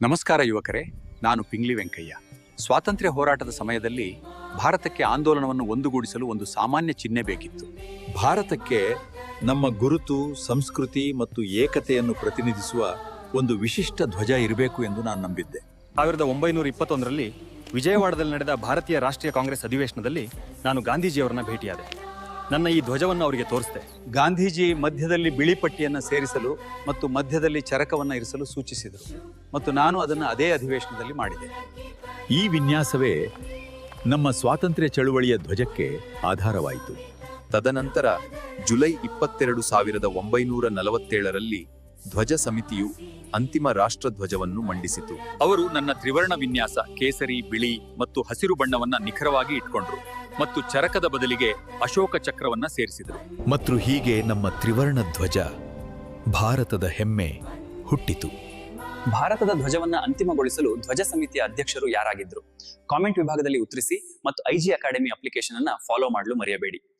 ನಮಸ್ಕಾರ ಯುವಕರೇ ನಾನು ಪಿಂಗ್ಲಿ ವೆಂಕಯ್ಯ. ಸ್ವಾತಂತ್ರ್ಯ ಹೋರಾಟದ ಸಮಯದಲ್ಲಿ ಭಾರತಕ್ಕೆ ಆಂದೋಲನವನ್ನು ಒಂದುಗೂಡಿಸಲು ಒಂದು ಸಾಮಾನ್ಯ ಚಿಹ್ನೆ ಬೇಕಿತ್ತು. ಭಾರತಕ್ಕೆ ನಮ್ಮ ಗುರುತು ಸಂಸ್ಕೃತಿ ಮತ್ತು ಏಕತೆಯನ್ನು ಪ್ರತಿನಿಧಿಸುವ ಒಂದು ವಿಶಿಷ್ಟ ಧ್ವಜ ಇರಬೇಕು ಎಂದು ನಾನು ನಂಬಿದ್ದೆ. ಸಾವಿರದ ಒಂಬೈನೂರ ಇಪ್ಪತ್ತೊಂದರಲ್ಲಿ ವಿಜಯವಾಡದಲ್ಲಿ ನಡೆದ ಭಾರತೀಯ ರಾಷ್ಟ್ರೀಯ ಕಾಂಗ್ರೆಸ್ ಅಧಿವೇಶನದಲ್ಲಿ ನಾನು ಗಾಂಧೀಜಿಯವರನ್ನ ಭೇಟಿಯಾದೆ. ನನ್ನ ಈ ಧ್ವಜವನ್ನು ಅವರಿಗೆ ತೋರಿಸಿದೆ. ಗಾಂಧೀಜಿ ಮಧ್ಯದಲ್ಲಿ ಬಿಳಿ ಪಟ್ಟಿಯನ್ನು ಸೇರಿಸಲು ಮತ್ತು ಮಧ್ಯದಲ್ಲಿ ಚರಕವನ್ನು ಇರಿಸಲು ಸೂಚಿಸಿದರು. ಮತ್ತು ನಾನು ಅದನ್ನು ಅದೇ ಅಧಿವೇಶನದಲ್ಲಿ ಮಾಡಿದೆ. ಈ ವಿನ್ಯಾಸವೇ ನಮ್ಮ ಸ್ವಾತಂತ್ರ್ಯ ಚಳುವಳಿಯ ಧ್ವಜಕ್ಕೆ ಆಧಾರವಾಯಿತು. ತದನಂತರ ಜುಲೈ ಇಪ್ಪತ್ತೆರಡು ಸಾವಿರದ ಒಂಬೈನೂರ ನಲವತ್ತೇಳರಲ್ಲಿ ಧ್ವಜ ಸಮಿತಿಯು ಅಂತಿಮ ರಾಷ್ಟ್ರಧ್ವಜವನ್ನು ಮಂಡಿಸಿತು. ಅವರು ನನ್ನ ತ್ರಿವರ್ಣ ವಿನ್ಯಾಸ ಕೇಸರಿ, ಬಿಳಿ ಮತ್ತು ಹಸಿರು ಬಣ್ಣವನ್ನ ನಿಖರವಾಗಿ ಇಟ್ಕೊಂಡ್ರು ಮತ್ತು ಚರಕದ ಬದಲಿಗೆ ಅಶೋಕ ಚಕ್ರವನ್ನ ಸೇರಿಸಿದರು. ಮತ್ತು ಹೀಗೆ ನಮ್ಮ ತ್ರಿವರ್ಣ ಧ್ವಜ ಭಾರತದ ಹೆಮ್ಮೆ ಹುಟ್ಟಿತು. ಭಾರತದ ಧ್ವಜವನ್ನ ಅಂತಿಮಗೊಳಿಸಲು ಧ್ವಜ ಸಮಿತಿಯ ಅಧ್ಯಕ್ಷರು ಯಾರಾಗಿದ್ರು? ಕಾಮೆಂಟ್ ವಿಭಾಗದಲ್ಲಿ ಉತ್ತರಿಸಿ ಮತ್ತು ಐಜಿ ಅಕಾಡೆಮಿ ಅಪ್ಲಿಕೇಶನ್ ಅನ್ನ ಫಾಲೋ ಮಾಡಲು ಮರೆಯಬೇಡಿ.